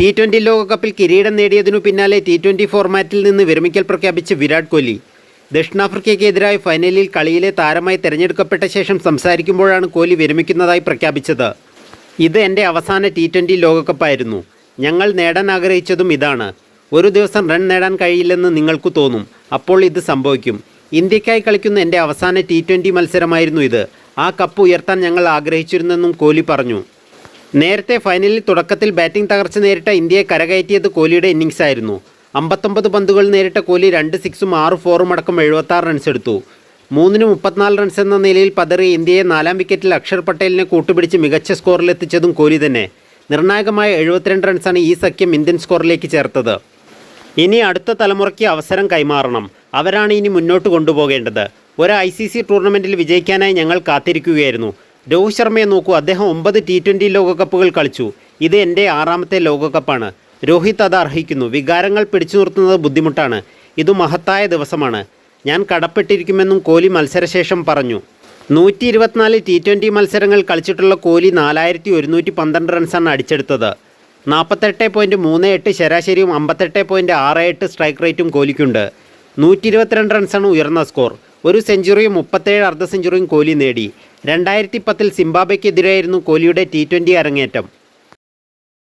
T twenty ലോകകപ്പിൽ കിരീടം നേടിയതിനു പിന്നാലെ ടി ട്വന്റി ഫോർമാറ്റിൽ നിന്ന് വിരമിക്കൽ പ്രഖ്യാപിച്ച് വിരാട് കോഹ്ലി. ദക്ഷിണാഫ്രിക്കയ്ക്കെതിരായ ഫൈനലിൽ കളിയിലെ താരമായി തിരഞ്ഞെടുക്കപ്പെട്ട ശേഷം സംസാരിക്കുമ്പോഴാണ് കോഹ്ലി വിരമിക്കുന്നതായി പ്രഖ്യാപിച്ചത്. ഇത് എന്റെ അവസാന ടി ട്വന്റി ലോകകപ്പായിരുന്നു. ഞങ്ങൾ നേടാൻ ആഗ്രഹിച്ചതും ഇതാണ്. ഒരു ദിവസം റൺ നേടാൻ കഴിയില്ലെന്ന് നിങ്ങൾക്ക് തോന്നും. അപ്പോൾ ഇത് സംഭവിക്കും. ഇന്ത്യക്കായി കളിക്കുന്ന എന്റെ അവസാന ടി മത്സരമായിരുന്നു ഇത്. ആ കപ്പ് ഉയർത്താൻ ഞങ്ങൾ ആഗ്രഹിച്ചിരുന്നെന്നും കോഹ്ലി പറഞ്ഞു. നേരത്തെ ഫൈനലിൽ തുടക്കത്തിൽ ബാറ്റിംഗ് തകർച്ച നേരിട്ട ഇന്ത്യയെ കരകയറ്റിയത് കോഹ്ലിയുടെ ആയിരുന്നു അമ്പത്തൊമ്പത് പന്തുകൾ നേരിട്ട കോഹ്ലി രണ്ട് സിക്സും ആറ് ഫോറും അടക്കം എഴുപത്താറ് റൺസ് എടുത്തു. മൂന്നിന് മുപ്പത്തിനാല് റൺസ് എന്ന നിലയിൽ പതറി ഇന്ത്യയെ നാലാം വിക്കറ്റിൽ അക്ഷർ പട്ടേലിനെ കൂട്ടുപിടിച്ച് മികച്ച സ്കോറിലെത്തിച്ചതും കോഹ്ലി തന്നെ. നിർണായകമായ എഴുപത്തിരണ്ട് റൺസാണ് ഈ സഖ്യം ഇന്ത്യൻ സ്കോറിലേക്ക് ചേർത്തത്. ഇനി അടുത്ത തലമുറയ്ക്ക് അവസരം കൈമാറണം. അവരാണ് ഇനി മുന്നോട്ട് കൊണ്ടുപോകേണ്ടത്. ഒരു ഐ സി സി ടൂർണമെന്റിൽ വിജയിക്കാനായി ഞങ്ങൾ കാത്തിരിക്കുകയായിരുന്നു. രോഹിത് ശർമ്മയെ നോക്കൂ. അദ്ദേഹം ഒമ്പത് ടി ട്വന്റി ലോകകപ്പുകൾ കളിച്ചു. ഇത് എന്റെ ആറാമത്തെ ലോകകപ്പാണ്. രോഹിത് അത് അർഹിക്കുന്നു. വികാരങ്ങൾ പിടിച്ചു നിർത്തുന്നത് ബുദ്ധിമുട്ടാണ്. ഇത് മഹത്തായ ദിവസമാണ്. ഞാൻ കടപ്പെട്ടിരിക്കുമെന്നും കോഹ്ലി മത്സരശേഷം പറഞ്ഞു. നൂറ്റി ഇരുപത്തിനാല് ടി ട്വന്റി മത്സരങ്ങൾ കളിച്ചിട്ടുള്ള കോഹ്ലി നാലായിരത്തി ഒരുന്നൂറ്റി പന്ത്രണ്ട് റൺസാണ് അടിച്ചെടുത്തത്. നാൽപ്പത്തെട്ട് പോയിന്റ് മൂന്ന് എട്ട് ശരാശരിയും അമ്പത്തെട്ട് പോയിന്റ് ആറ് എട്ട് സ്ട്രൈക്ക് റേറ്റും കോഹ്ലിക്കുണ്ട്. നൂറ്റി ഇരുപത്തിരണ്ട് റൺസാണ് ഉയർന്ന സ്കോർ. ഒരു സെഞ്ചുറിയും മുപ്പത്തേഴ് അർദ്ധ സെഞ്ചുറിയും കോഹ്ലി നേടി. രണ്ടായിരത്തി പത്തിൽ സിംബാബ്വെക്കെതിരായിരുന്നു കോഹ്ലിയുടെ ടി ട്വന്റി അരങ്ങേറ്റം.